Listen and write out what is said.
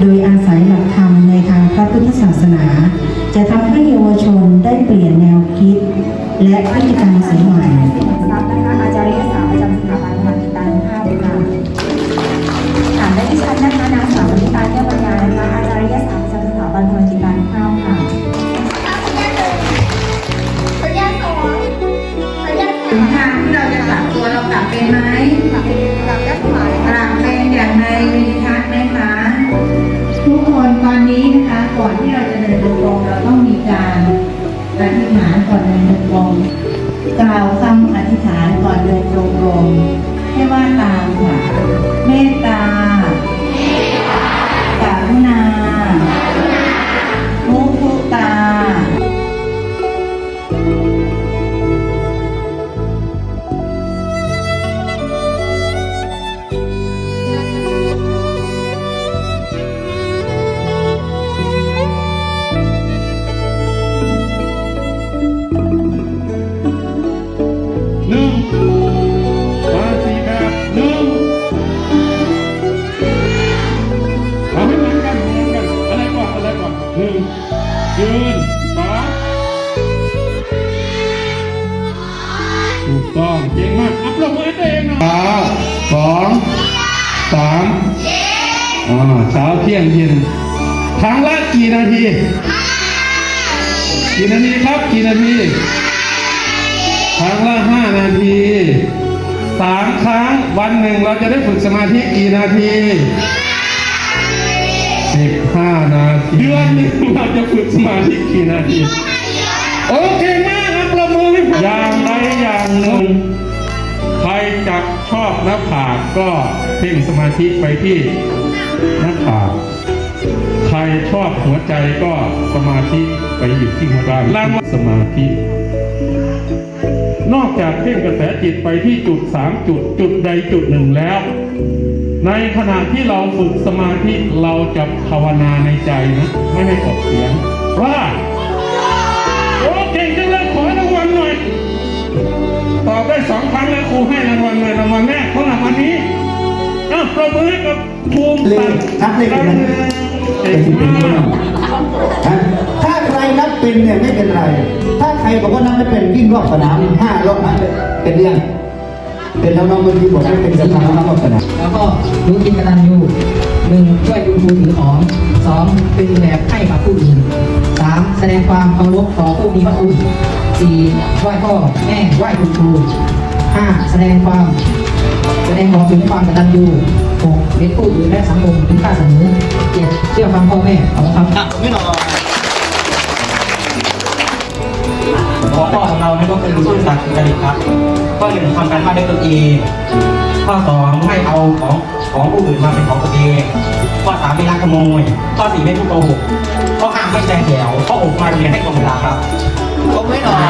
โดยอาศัยหลักธรรมในทางพระพุทธศาสนา จะทำให้เยาวชนได้เปลี่ยนแนวคิด และพฤติกรรมเสียใหม่ทรัพย์นะคะอาจารย์ศาสตร์ประจำสถาบันพลังกิจการภาพค่ะถามได้ที่ชั้นนะคะนางสาววนิตาเทพปัญญานะคะอาจารย์ศาสตร์ประจำสถาบันพลังกิจการภาพค่ะถึงทางที่เราจะ นะ หนึ่งยืนสองถูกต้องเก่งมากอัพลงมือตัวเองน่อยเช้าสองสามอ่าเช้าเที่ยงเย็นครั้งละกี่นาทีกี่นาทีครับกี่นาทีครั้งละห้านาทีสามครั้งวันหนึ่งเราจะได้ฝึกสมาธิกี่นาที เดือนหนึ่งเราจะฝึกสมาธิกี่นาทีโอเคมากครับประมือให้ผมอย่างใดอย่างหนึ่งใครจับชอบหน้าผากก็เพ่งสมาธิไปที่หน้าผากใครชอบหัวใจก็สมาธิไปอยู่ที่หัวใจล่างว่าสมาธิ นอกจากเพ่งกระแสจิตไปที่จุดสามจุดจุดใดจุดหนึ่งแล้ว ในขณะที่เราฝึกสมาธิเราจะภาวนาในใจนะ ไม่ให้ออกเสียง ว่าโอ้เก่งจังเลยขอรางวัลหน่อยตอบได้สองครั้งแล้วครูให้รางวัลเลยรางวัลแรกของรางวัลนี้อ้าวประมือให้กับภูมิเลขนับเลขเป็นไหมเก่เป็นงสิบเป็นมาเรื่องกฮะถ้าใครนับเป็นเนี่ยไม่เป็นไร ถ้าใครบอกว่านับไม่เป็นวิ่งรอบสนามห้ารอบนับเป็นเรื่อง เป็นน้องๆเมื่อกี้บอกให้เป็นสนามรอบสนามแล้วก็รู้กินกตัญญูหนึ่งช่วยคุณครูถือของสองเป็นแบบให้กับผู้อื่นสามแสดงความเคารพต่อผู้มีพระคุณสี่ไหว้พ่อแม่ไหว้คุณครูห้าแสดงความแสดงออกถึงความกตัญญูหกเป็นผู้อื่นและสังคมถึงค่าเสมอเจ็ดเชื่อฟังพ่อแม่ขอบคุณครับหััวข้อของเรานี่ก็คือซื่อสัตย์สุจริตครับ ข้อหนึ่งทำการบ้านด้วยตนเองข้อสองไม่เอาของของผู้อื่นมาเป็นของตัวเองข้อสามไม่รักขโมยข้อสี่ไม่พูดโกหกข้อห้าไม่แจงแถวข้อหกมาเรียนให้ตรงเวลาครับผมไม่หน่อย